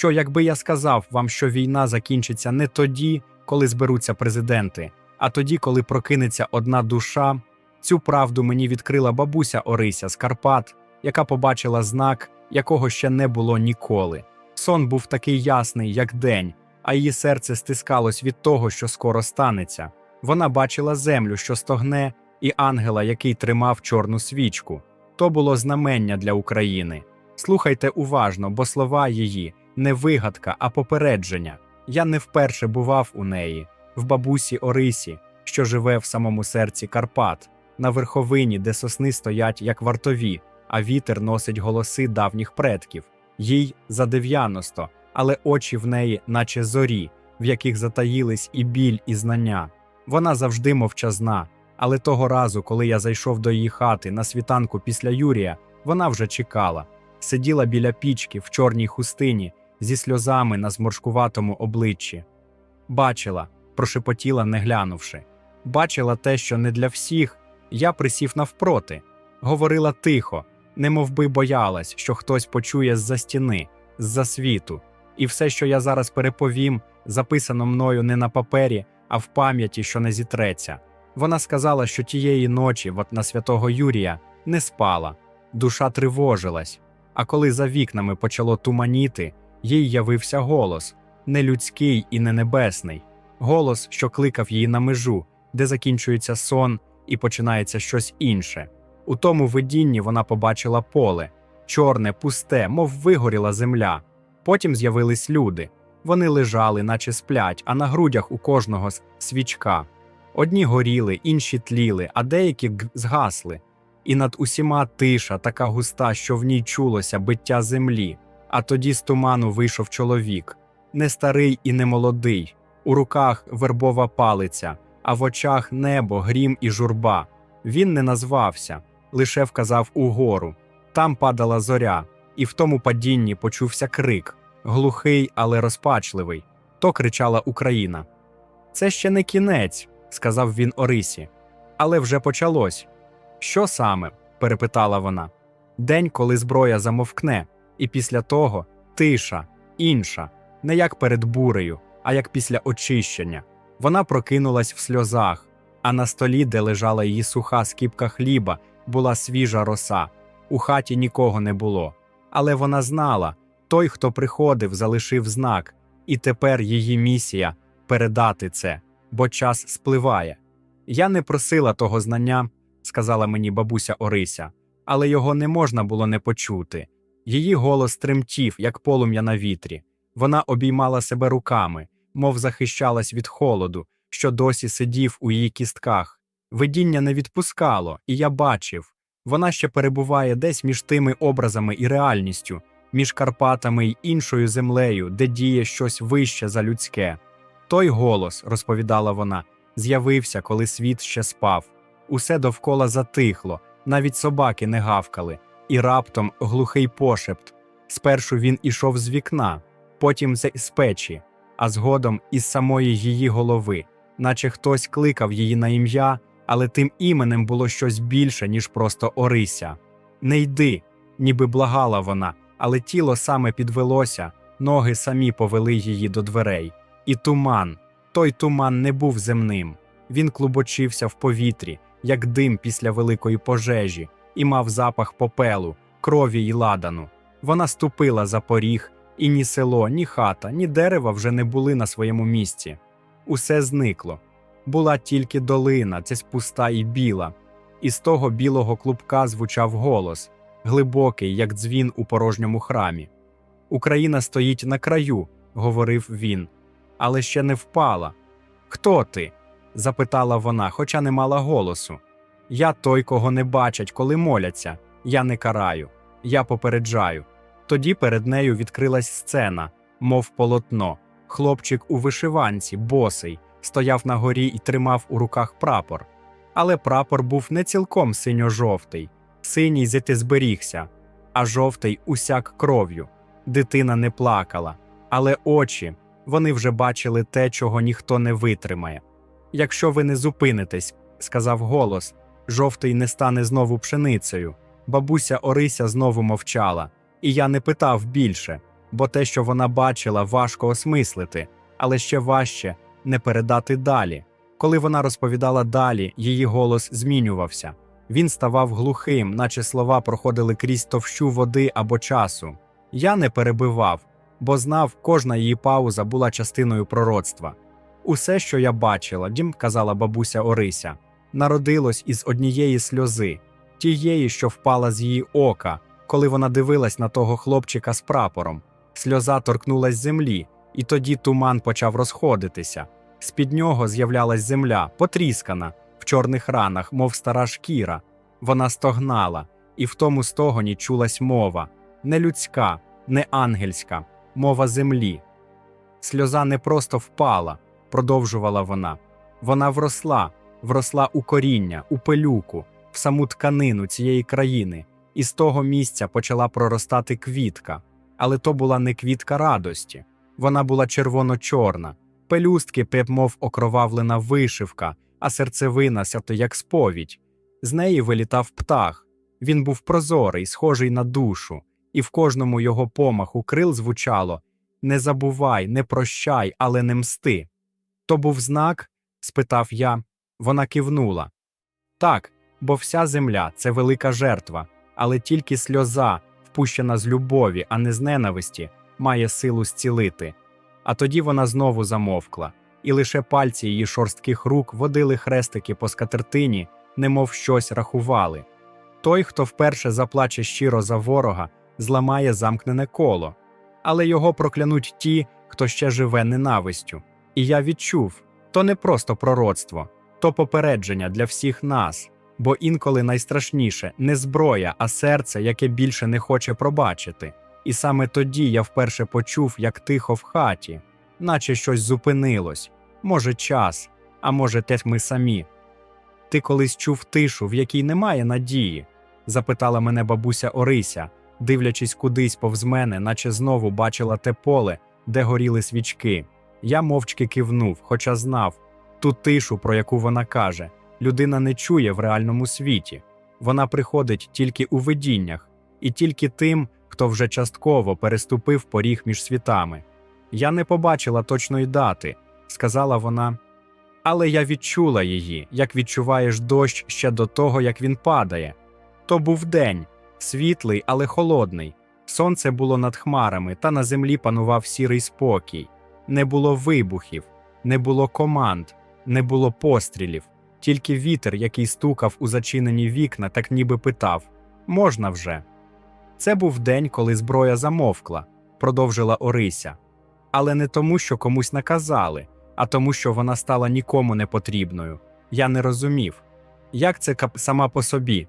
що якби я сказав вам, що війна закінчиться не тоді, коли зберуться президенти, а тоді, коли прокинеться одна душа, цю правду мені відкрила бабуся Орися з Карпат, яка побачила знак, якого ще не було ніколи. Сон був такий ясний, як день, а її серце стискалось від того, що скоро станеться. Вона бачила землю, що стогне, і ангела, який тримав чорну свічку. То було знамення для України. Слухайте уважно, бо слова її не вигадка, а попередження. Я не вперше бував у неї, в бабусі Орисі, що живе в самому серці Карпат, на верховині, де сосни стоять як вартові, а вітер носить голоси давніх предків. Їй за 90, але очі в неї, наче зорі, в яких затаїлись і біль, і знання. Вона завжди мовчазна, але того разу, коли я зайшов до її хати на світанку після Юрія, вона вже чекала, сиділа біля пічки в чорній хустині зі сльозами на зморшкуватому обличчі. Бачила, прошепотіла, не глянувши. Бачила те, що не для всіх. Я присів навпроти, говорила тихо, немов би боялась, що хтось почує з-за стіни, з-за світу. І все, що я зараз переповім, записано мною не на папері, а в пам'яті, що не зітреться. Вона сказала, що тієї ночі, от на святого Юрія, не спала, душа тривожилась. А коли за вікнами почало туманіти, їй явився голос не людський і не небесний, голос, що кликав її на межу, де закінчується сон і починається щось інше. У тому видінні вона побачила поле чорне, пусте, мов вигоріла земля. Потім з'явились люди. Вони лежали, наче сплять, а на грудях у кожного свічка. Одні горіли, інші тліли, а деякі згасли. І над усіма тиша, така густа, що в ній чулося биття землі. А тоді з туману вийшов чоловік, не старий і не молодий, у руках вербова палиця, а в очах небо, грім і журба. Він не назвався, лише вказав угору. Там падала зоря, і в тому падінні почувся крик, глухий, але розпачливий. То кричала Україна. Це ще не кінець, сказав він Орисі. Але вже почалось. Що саме? перепитала вона. День, коли зброя замовкне, і після того тиша, інша, не як перед бурею, а як після очищення. Вона прокинулась в сльозах, а на столі, де лежала її суха скіпка хліба, була свіжа роса. У хаті нікого не було. Але вона знала той, хто приходив, залишив знак, і тепер її місія передати це, бо час спливає. Я не просила того знання, сказала мені бабуся Орися, але його не можна було не почути. Її голос тремтів, як полум'я на вітрі. Вона обіймала себе руками, мов захищалась від холоду, що досі сидів у її кістках. Видіння не відпускало, і я бачив. Вона ще перебуває десь між тими образами і реальністю, між Карпатами й іншою землею, де діє щось вище за людське. Той голос, розповідала вона, з'явився, коли світ ще спав. Усе довкола затихло, навіть собаки не гавкали, і раптом глухий пошепт. Спершу він ішов з вікна, потім з печі, а згодом із самої її голови, наче хтось кликав її на ім'я, але тим іменем було щось більше, ніж просто Орися. Не йди, ніби благала вона, але тіло саме підвелося, ноги самі повели її до дверей. І туман, той туман не був земним. Він клубочився в повітрі, як дим після великої пожежі, і мав запах попелу, крові й ладану. Вона ступила за поріг, і ні село, ні хата, ні дерева вже не були на своєму місці. Усе зникло. Була тільки долина, ця пуста і біла, і з того білого клубка звучав голос, глибокий, як дзвін у порожньому храмі. Україна стоїть на краю, говорив він, але ще не впала. Хто ти? запитала вона, хоча не мала голосу. Я той, кого не бачать, коли моляться. Я не караю, я попереджаю. Тоді перед нею відкрилась сцена, мов полотно. Хлопчик у вишиванці, босий, стояв на горі і тримав у руках прапор. Але прапор був не цілком синьо-жовтий, синій зити зберігся, а жовтий усяк кров'ю. Дитина не плакала, але очі вони вже бачили те, чого ніхто не витримає. Якщо ви не зупинитесь, сказав голос, жовтий не стане знову пшеницею. Бабуся Орися знову мовчала, і я не питав більше. бо те, що вона бачила, важко осмислити, але ще важче не передати далі. Коли вона розповідала далі, її голос змінювався. Він ставав глухим, наче слова проходили крізь товщу води або часу. Я не перебивав, бо знав, кожна її пауза була частиною пророцтва. Усе, що я бачила, дім казала бабуся Орися, народилось із однієї сльози, тієї, що впала з її ока, коли вона дивилась на того хлопчика з прапором. Сльоза торкнулась землі, і тоді туман почав розходитися. З-під нього з'являлась земля, потріскана, в чорних ранах, мов стара шкіра. Вона стогнала, і в тому стогоні чулась мова не людська, не ангельська, мова землі. Сльоза не просто впала, продовжувала вона. Вона вросла, вросла у коріння, у пилюку, в саму тканину цієї країни, і з того місця почала проростати квітка. Але то була не квітка радості, вона була червоно-чорна, пелюстки, мов окровавлена вишивка, а серцевина сято як сповідь. З неї вилітав птах. Він був прозорий, схожий на душу, і в кожному його помаху крил звучало Не забувай, не прощай, але не мсти. То був знак? спитав я. Вона кивнула. Так, бо вся земля це велика жертва, але тільки сльоза, впущена з любові, а не з ненависті, має силу зцілити. А тоді вона знову замовкла, і лише пальці її шорстких рук водили хрестики по скатертині, немов щось рахували. Той, хто вперше заплаче щиро за ворога, зламає замкнене коло, але його проклянуть ті, хто ще живе ненавистю. І я відчув то не просто пророцтво, то попередження для всіх нас, бо інколи найстрашніше не зброя, а серце, яке більше не хоче пробачити. І саме тоді я вперше почув, як тихо в хаті, наче щось зупинилось, може, час, а може, те ми самі. Ти колись чув тишу, в якій немає надії? запитала мене бабуся Орися, дивлячись кудись повз мене, наче знову бачила те поле, де горіли свічки. Я мовчки кивнув, хоча знав ту тишу, про яку вона каже, людина не чує в реальному світі. Вона приходить тільки у видіннях, і тільки тим, хто вже частково переступив поріг між світами. Я не побачила точної дати, сказала вона. Але я відчула її, як відчуваєш дощ ще до того, як він падає. То був день, світлий, але холодний. Сонце було над хмарами, та на землі панував сірий спокій. Не було вибухів, не було команд, не було пострілів, тільки вітер, який стукав у зачинені вікна, так ніби питав можна вже. Це був день, коли зброя замовкла, продовжила Орися. Але не тому, що комусь наказали, а тому, що вона стала нікому не потрібною. Я не розумів. Як це сама по собі?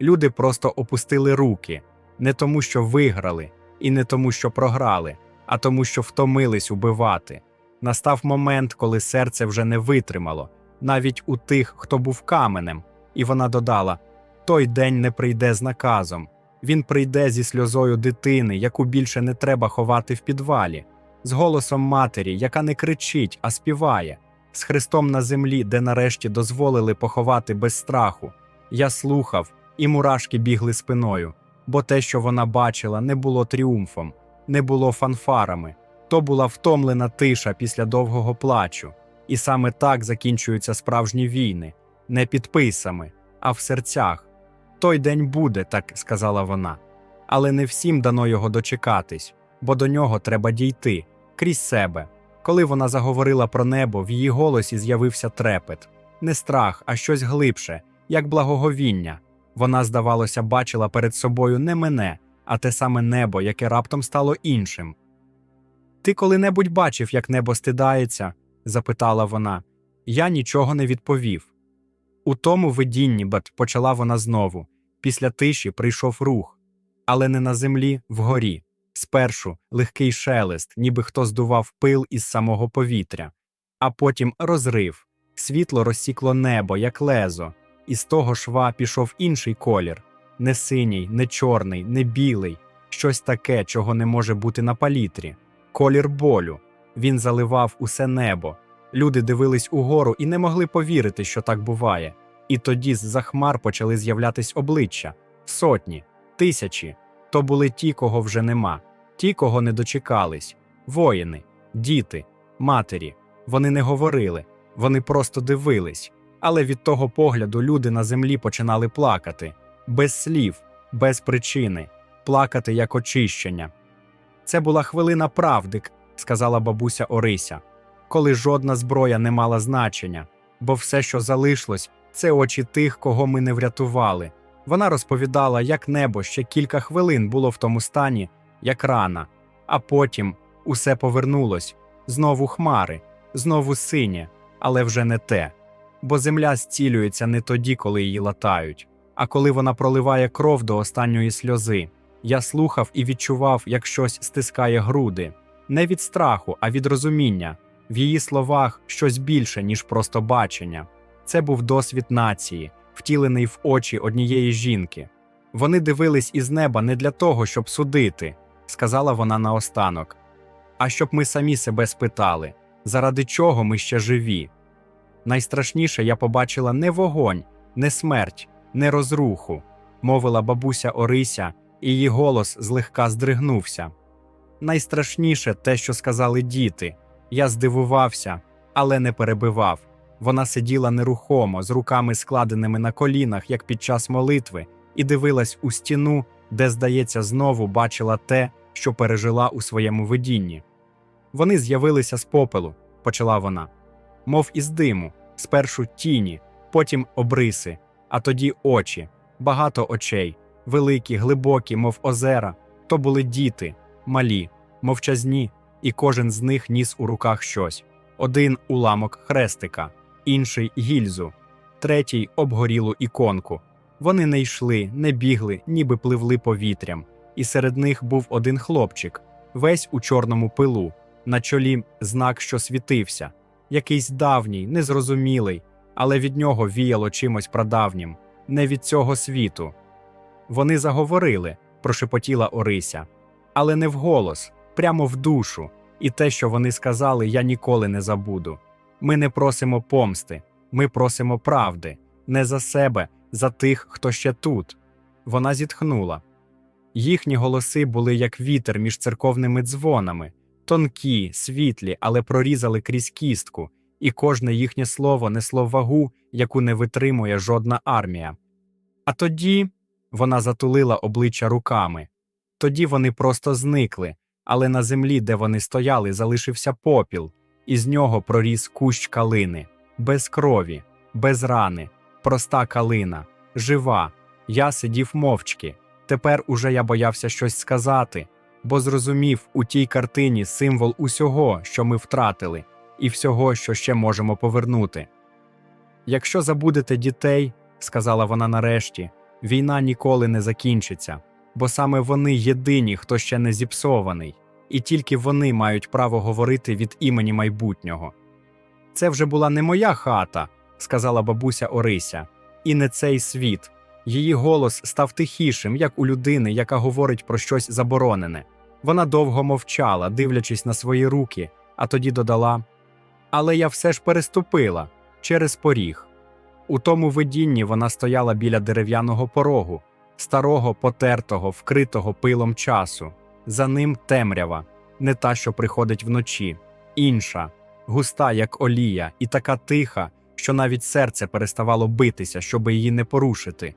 Люди просто опустили руки, не тому, що виграли, і не тому, що програли, а тому, що втомились убивати. Настав момент, коли серце вже не витримало, навіть у тих, хто був каменем, і вона додала: той день не прийде з наказом. Він прийде зі сльозою дитини, яку більше не треба ховати в підвалі, з голосом матері, яка не кричить, а співає, з Христом на землі, де нарешті дозволили поховати без страху. Я слухав, і мурашки бігли спиною, бо те, що вона бачила, не було тріумфом, не було фанфарами. То була втомлена тиша після довгого плачу. І саме так закінчуються справжні війни, не підписами, а в серцях. Той день буде, так сказала вона. Але не всім дано його дочекатись, бо до нього треба дійти крізь себе. Коли вона заговорила про небо, в її голосі з'явився трепет, не страх, а щось глибше, як благоговіння. Вона, здавалося, бачила перед собою не мене, а те саме небо, яке раптом стало іншим. Ти коли-небудь бачив, як небо стидається? запитала вона. Я нічого не відповів. У тому видінні, бат, почала вона знову. Після тиші прийшов рух, але не на землі, вгорі. Спершу легкий шелест, ніби хто здував пил із самого повітря, а потім розрив. Світло розсікло небо, як лезо, і з того шва пішов інший колір не синій, не чорний, не білий, щось таке, чого не може бути на палітрі. Колір болю. Він заливав усе небо. Люди дивились угору і не могли повірити, що так буває. І тоді з-за хмар почали з'являтись обличчя сотні, тисячі. То були ті, кого вже нема, ті, кого не дочекались, воїни, діти, матері. Вони не говорили, вони просто дивились. Але від того погляду люди на землі починали плакати без слів, без причини, плакати як очищення. Це була хвилина правди, сказала бабуся Орися, коли жодна зброя не мала значення, бо все, що залишилось, це очі тих, кого ми не врятували. Вона розповідала, як небо ще кілька хвилин було в тому стані, як рана, а потім усе повернулось знову хмари, знову синє, але вже не те. Бо земля зцілюється не тоді, коли її латають, а коли вона проливає кров до останньої сльози. Я слухав і відчував, як щось стискає груди, не від страху, а від розуміння. В її словах щось більше, ніж просто бачення. Це був досвід нації, втілений в очі однієї жінки. Вони дивились із неба не для того, щоб судити, сказала вона наостанок, а щоб ми самі себе спитали, заради чого ми ще живі. Найстрашніше я побачила не вогонь, не смерть, не розруху, мовила бабуся Орися, її голос злегка здригнувся. Найстрашніше те, що сказали діти. Я здивувався, але не перебивав. Вона сиділа нерухомо, з руками складеними на колінах, як під час молитви, і дивилась у стіну, де, здається, знову бачила те, що пережила у своєму видінні. Вони з'явилися з попелу, почала вона, мов із диму, спершу тіні, потім обриси, а тоді очі, багато очей, великі, глибокі, мов озера. То були діти, малі, мовчазні, і кожен з них ніс у руках щось: один уламок хрестика, інший гільзу, третій обгорілу іконку. Вони не йшли, не бігли, ніби пливли повітрям, і серед них був один хлопчик, весь у чорному пилу, на чолі знак, що світився, якийсь давній, незрозумілий, але від нього віяло чимось прадавнім, не від цього світу. Вони заговорили, прошепотіла Орися, але не вголос, прямо в душу, і те, що вони сказали, я ніколи не забуду. Ми не просимо помсти, ми просимо правди, не за себе, за тих, хто ще тут. Вона зітхнула. Їхні голоси були як вітер між церковними дзвонами, тонкі, світлі, але прорізали крізь кістку, і кожне їхнє слово несло вагу, яку не витримує жодна армія. А тоді вона затулила обличчя руками. Тоді вони просто зникли, але на землі, де вони стояли, залишився попіл, і з нього проріс кущ калини, без крові, без рани, проста калина, жива. Я сидів мовчки. Тепер уже я боявся щось сказати, бо зрозумів у тій картині символ усього, що ми втратили, і всього, що ще можемо повернути. Якщо забудете дітей, сказала вона нарешті, війна ніколи не закінчиться, бо саме вони єдині, хто ще не зіпсований, і тільки вони мають право говорити від імені майбутнього. Це вже була не моя хата, сказала бабуся Орися, і не цей світ. Її голос став тихішим, як у людини, яка говорить про щось заборонене. Вона довго мовчала, дивлячись на свої руки, а тоді додала: Але я все ж переступила через поріг. У тому видінні вона стояла біля дерев'яного порогу, старого, потертого, вкритого пилом часу. За ним темрява, не та, що приходить вночі, інша, густа, як олія, і така тиха, що навіть серце переставало битися, щоб її не порушити.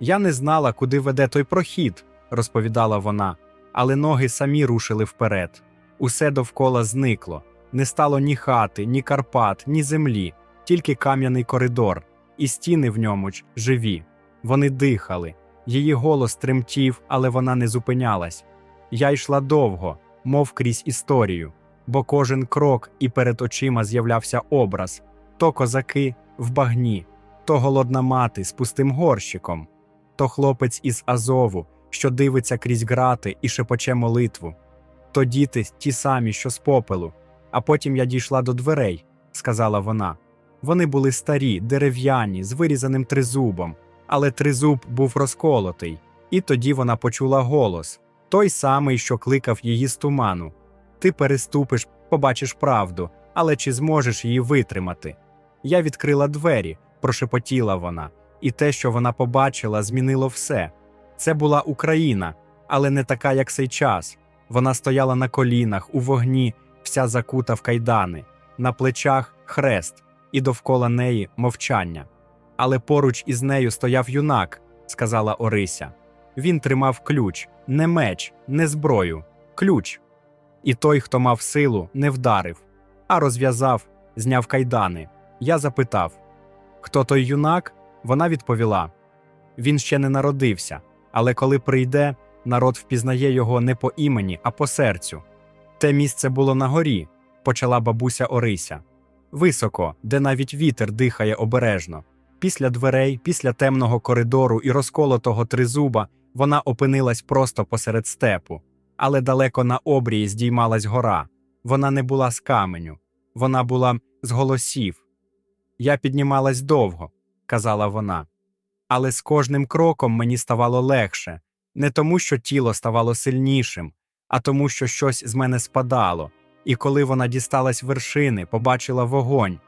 Я не знала, куди веде той прохід, розповідала вона, але ноги самі рушили вперед. Усе довкола зникло. Не стало ні хати, ні Карпат, ні землі, тільки кам'яний коридор, і стіни в ньому ж живі. Вони дихали. Її голос тремтів, але вона не зупинялась. Я йшла довго, мов крізь історію, бо кожен крок і перед очима з'являвся образ то козаки в багні, то голодна мати з пустим горщиком, то хлопець із Азову, що дивиться крізь грати і шепоче молитву, то діти ті самі, що з попелу. А потім я дійшла до дверей, сказала вона. Вони були старі, дерев'яні, з вирізаним тризубом, але тризуб був розколотий, і тоді вона почула голос той самий, що кликав її з туману. Ти переступиш, побачиш правду, але чи зможеш її витримати? Я відкрила двері, прошепотіла вона, і те, що вона побачила, змінило все. Це була Україна, але не така, як цей час. Вона стояла на колінах, у вогні, вся закута в кайдани, на плечах хрест, і довкола неї мовчання. Але поруч із нею стояв юнак, сказала Орися. Він тримав ключ, не меч, не зброю, ключ. І той, хто мав силу, не вдарив, а розв'язав, зняв кайдани. Я запитав: Хто той юнак? Вона відповіла: Він ще не народився, але коли прийде, народ впізнає його не по імені, а по серцю. Те місце було на горі, почала бабуся Орися. Високо, де навіть вітер дихає обережно. Після дверей, після темного коридору і розколотого тризуба вона опинилась просто посеред степу, але далеко на обрії здіймалась гора. Вона не була з каменю, вона була з голосів. Я піднімалась довго, казала вона. Але з кожним кроком мені ставало легше, не тому, що тіло ставало сильнішим, а тому, що щось з мене спадало. І коли вона дісталась вершини, побачила вогонь.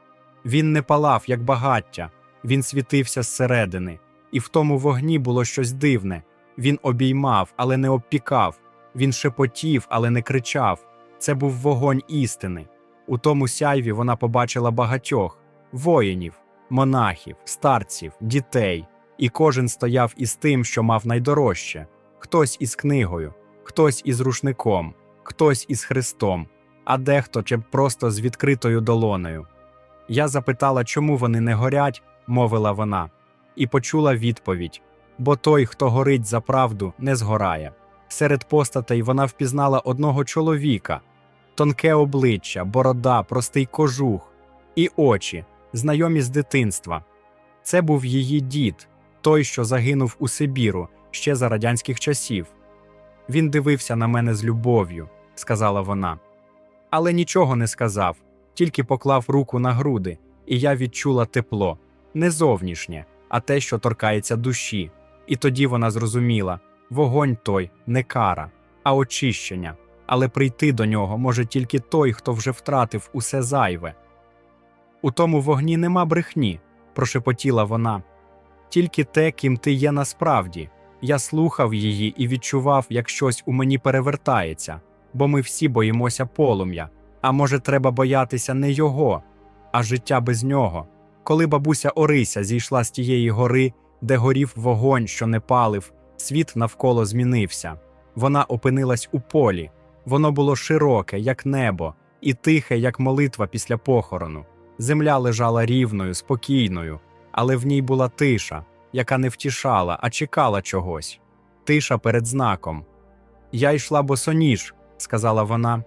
Він не палав, як багаття, він світився зсередини, і в тому вогні було щось дивне. Він обіймав, але не обпікав, він шепотів, але не кричав. Це був вогонь істини. У тому сяйві вона побачила багатьох воїнів, монахів, старців, дітей, і кожен стояв із тим, що мав найдорожче хтось із книгою, хтось із рушником, хтось із хрестом, а дехто чи просто з відкритою долонею. Я запитала, чому вони не горять, мовила вона, і почула відповідь бо той, хто горить за правду, не згорає. Серед постатей вона впізнала одного чоловіка, тонке обличчя, борода, простий кожух і очі, знайомі з дитинства. Це був її дід, той, що загинув у Сибіру ще за радянських часів. Він дивився на мене з любов'ю, сказала вона. Але нічого не сказав, тільки поклав руку на груди, і я відчула тепло, не зовнішнє, а те, що торкається душі. І тоді вона зрозуміла вогонь той не кара, а очищення, але прийти до нього може тільки той, хто вже втратив усе зайве. У тому вогні нема брехні, прошепотіла вона. Тільки те, ким ти є насправді. Я слухав її і відчував, як щось у мені перевертається, бо ми всі боїмося полум'я. А може, треба боятися не його, а життя без нього. Коли бабуся Орися зійшла з тієї гори, де горів вогонь, що не палив, світ навколо змінився. Вона опинилась у полі. Воно було широке, як небо, і тихе, як молитва після похорону. Земля лежала рівною, спокійною, але в ній була тиша, яка не втішала, а чекала чогось. Тиша перед знаком. Я йшла босоніж, сказала вона,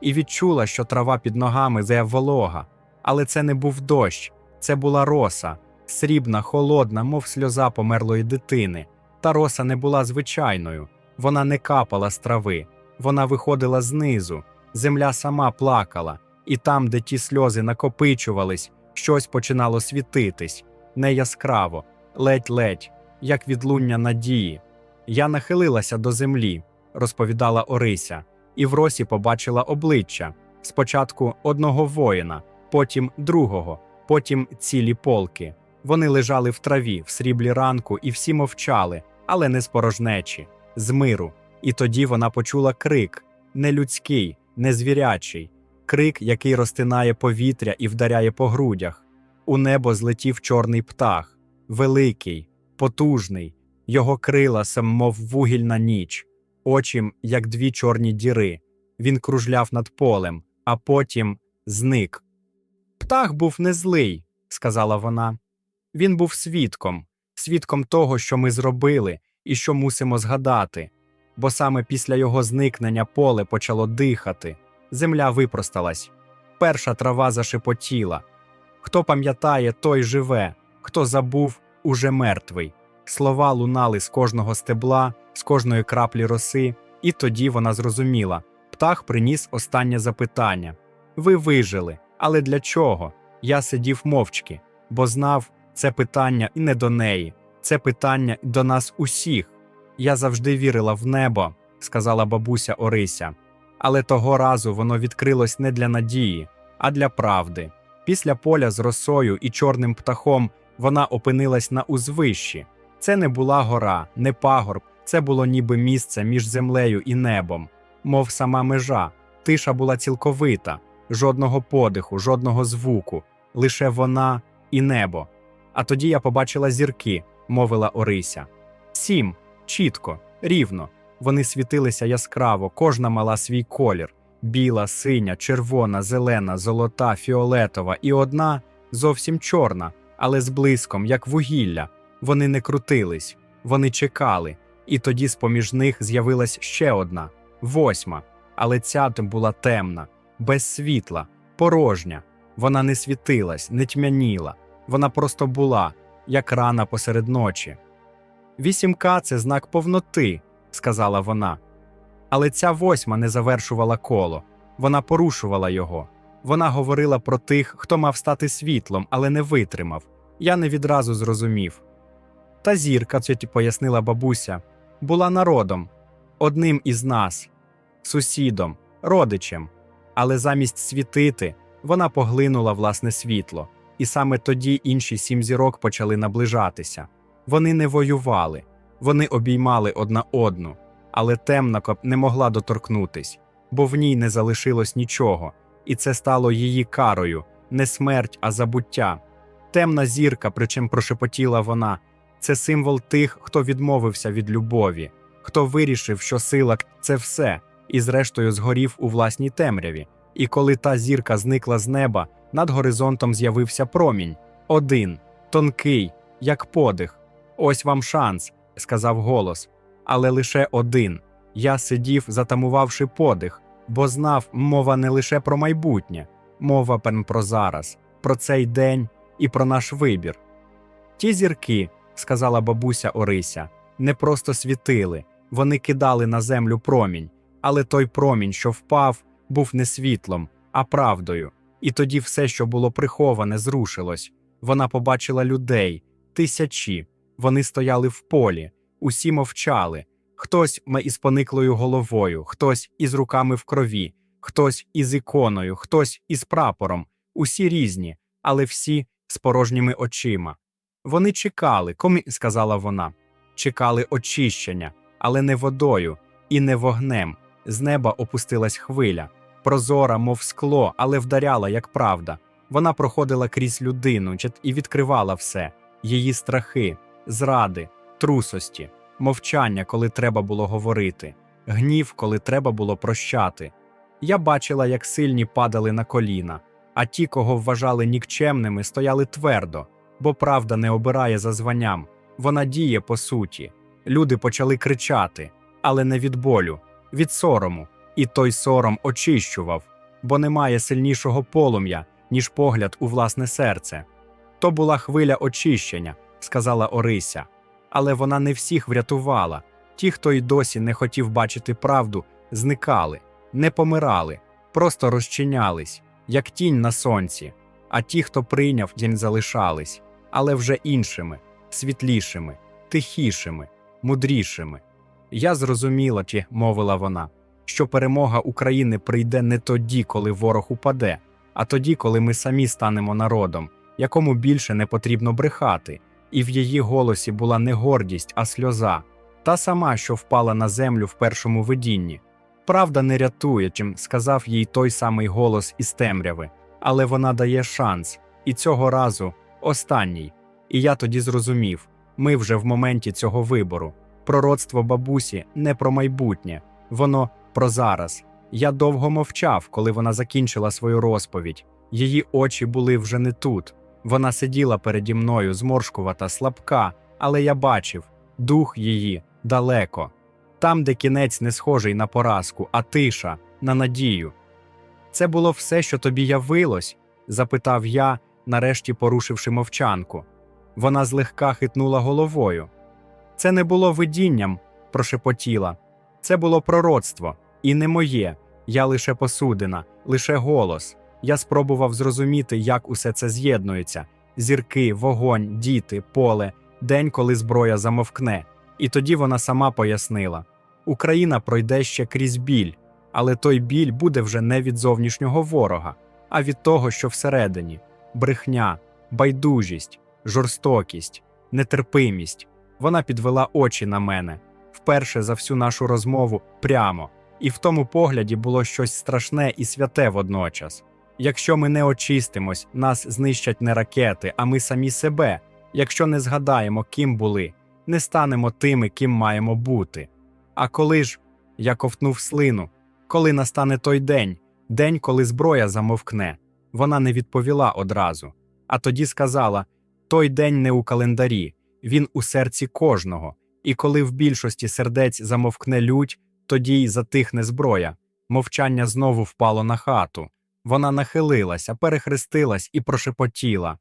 і відчула, що трава під ногами зає волога, але це не був дощ, це була роса, срібна, холодна, мов сльоза померлої дитини. Та роса не була звичайною, вона не капала з трави, вона виходила знизу, земля сама плакала, і там, де ті сльози накопичувались, щось починало світитись, не яскраво, ледь-ледь, як відлуння надії. Я нахилилася до землі, розповідала Орися, і в росі побачила обличчя спочатку одного воїна, потім другого, потім цілі полки. Вони лежали в траві, в сріблі ранку, і всі мовчали, але не з порожнечі, з миру. І тоді вона почула крик не людський, не звірячий, крик, який розтинає повітря і вдаряє по грудях. У небо злетів чорний птах, великий, потужний, його крила сам, мов вугільна ніч, очі, як дві чорні діри. Він кружляв над полем, а потім зник. Птах був не злий, сказала вона. Він був свідком, свідком того, що ми зробили і що мусимо згадати, бо саме після його зникнення поле почало дихати, земля випросталась, перша трава зашепотіла. Хто пам'ятає, той живе, хто забув, уже мертвий. Слова лунали з кожного стебла, кожної краплі роси, і тоді вона зрозуміла птах приніс останнє запитання Ви вижили, але для чого? Я сидів мовчки, бо знав, це питання і не до неї, це питання і до нас усіх. Я завжди вірила в небо, сказала бабуся Орися, але того разу воно відкрилось не для надії, а для правди. Після поля з росою і чорним птахом вона опинилась на узвищі. Це не була гора, не пагорб, це було ніби місце між землею і небом. мов сама межа. Тиша була цілковита, жодного подиху, жодного звуку, лише вона і небо. А тоді я побачила зірки, мовила Орися. Сім, чітко, рівно. Вони світилися яскраво, кожна мала свій колір: біла, синя, червона, зелена, золота, фіолетова, і одна зовсім чорна, але з блиском, як вугілля. Вони не крутились, вони чекали, і тоді з-поміж них з'явилась ще одна, восьма, але ця була темна, без світла, порожня. Вона не світилась, не тьмяніла, вона просто була, як рана посеред ночі. Вісімка це знак повноти, сказала вона. Але ця восьма не завершувала коло, вона порушувала його. Вона говорила про тих, хто мав стати світлом, але не витримав. Я не відразу зрозумів. Та зірка, це пояснила бабуся, була народом, одним із нас, сусідом, родичем. Але замість світити, вона поглинула власне світло, і саме тоді інші сім зірок почали наближатися. Вони не воювали, вони обіймали одна одну, але темна не могла доторкнутись, бо в ній не залишилось нічого, і це стало її карою, не смерть, а забуття. Темна зірка, причим прошепотіла вона, це символ тих, хто відмовився від любові, хто вирішив, що сила це все, і зрештою згорів у власній темряві. І коли та зірка зникла з неба, над горизонтом з'явився промінь один, тонкий, як подих. Ось вам шанс, сказав голос, але лише один. Я сидів, затамувавши подих, бо знав, мова не лише про майбутнє, мова пен про зараз, про цей день і про наш вибір. Ті зірки, сказала бабуся Орися, не просто світили, вони кидали на землю промінь, але той промінь, що впав, був не світлом, а правдою. І тоді все, що було приховане, зрушилось. Вона побачила людей, тисячі. Вони стояли в полі, усі мовчали. Хтось із пониклою головою, хтось із руками в крові, хтось із іконою, хтось із прапором. Усі різні, але всі з порожніми очима. Вони чекали, комі, сказала вона, чекали очищення, але не водою і не вогнем. З неба опустилась хвиля, прозора, мов скло, але вдаряла, як правда. Вона проходила крізь людину і відкривала все її страхи, зради, трусості, мовчання, коли треба було говорити, гнів, коли треба було прощати. Я бачила, як сильні падали на коліна, а ті, кого вважали нікчемними, стояли твердо, бо правда не обирає за званням, вона діє по суті. Люди почали кричати, але не від болю, від сорому, і той сором очищував, бо немає сильнішого полум'я, ніж погляд у власне серце. То була хвиля очищення, сказала Орися, але вона не всіх врятувала. Ті, хто й досі не хотів бачити правду, зникали, не помирали, просто розчинялись, як тінь на сонці. А ті, хто прийняв, день залишались, але вже іншими, світлішими, тихішими, мудрішими. Я зрозуміла, ті, мовила вона, що перемога України прийде не тоді, коли ворог упаде, а тоді, коли ми самі станемо народом, якому більше не потрібно брехати, і в її голосі була не гордість, а сльоза, та сама, що впала на землю в першому видінні. Правда не рятує, чим сказав їй той самий голос із темряви, але вона дає шанс, і цього разу останній. І я тоді зрозумів ми вже в моменті цього вибору. Пророцтво бабусі не про майбутнє, воно про зараз. Я довго мовчав, коли вона закінчила свою розповідь. Її очі були вже не тут. Вона сиділа переді мною, зморшкувата, слабка, але я бачив дух її далеко, там, де кінець не схожий на поразку, а тиша, на надію. Це було все, що тобі явилось? запитав я, нарешті порушивши мовчанку. Вона злегка хитнула головою. Це не було видінням, прошепотіла. Це було пророцтво, і не моє. Я лише посудина, лише голос. Я спробував зрозуміти, як усе це з'єднується: зірки, вогонь, діти, поле, день, коли зброя замовкне. І тоді вона сама пояснила: Україна пройде ще крізь біль, але той біль буде вже не від зовнішнього ворога, а від того, що всередині брехня, байдужість, жорстокість, нетерпимість. Вона підвела очі на мене вперше за всю нашу розмову прямо. і в тому погляді було щось страшне і святе водночас. Якщо ми не очистимось, нас знищать не ракети, а ми самі себе. Якщо не згадаємо, ким були, не станемо тими, ким маємо бути. А коли ж я ковтнув слину, коли настане той день, день, коли зброя замовкне, вона не відповіла одразу, а тоді сказала: той день не у календарі, він у серці кожного, і коли в більшості сердець замовкне лють, тоді й затихне зброя. Мовчання знову впало на хату. Вона нахилилася, перехрестилась і прошепотіла.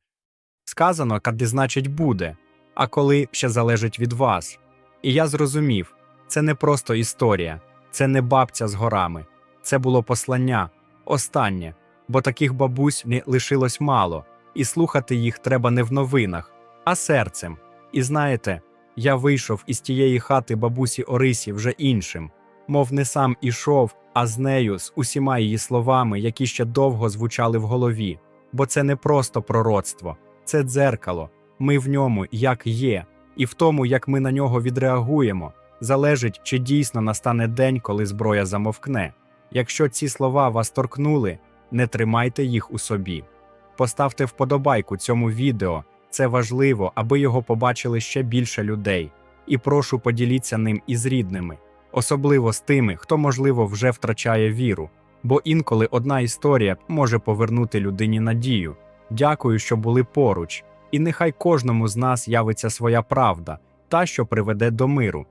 Сказано, кади значить буде, а коли ще залежить від вас. І я зрозумів, це не просто історія, це не бабця з горами, це було послання, останнє, бо таких бабусь не лишилось мало, і слухати їх треба не в новинах, а серцем. І знаєте, я вийшов із тієї хати бабусі Орисі вже іншим, мов не сам ішов, а з нею, з усіма її словами, які ще довго звучали в голові. Бо це не просто пророцтво, це дзеркало. Ми в ньому як є, і в тому, як ми на нього відреагуємо, залежить, чи дійсно настане день, коли зброя замовкне. Якщо ці слова вас торкнули, не тримайте їх у собі. Поставте вподобайку цьому відео, це важливо, аби його побачили ще більше людей. І прошу поділіться ним із рідними, особливо з тими, хто, можливо, вже втрачає віру, бо інколи одна історія може повернути людині надію. Дякую, що були поруч, і нехай кожному з нас явиться своя правда, та, що приведе до миру.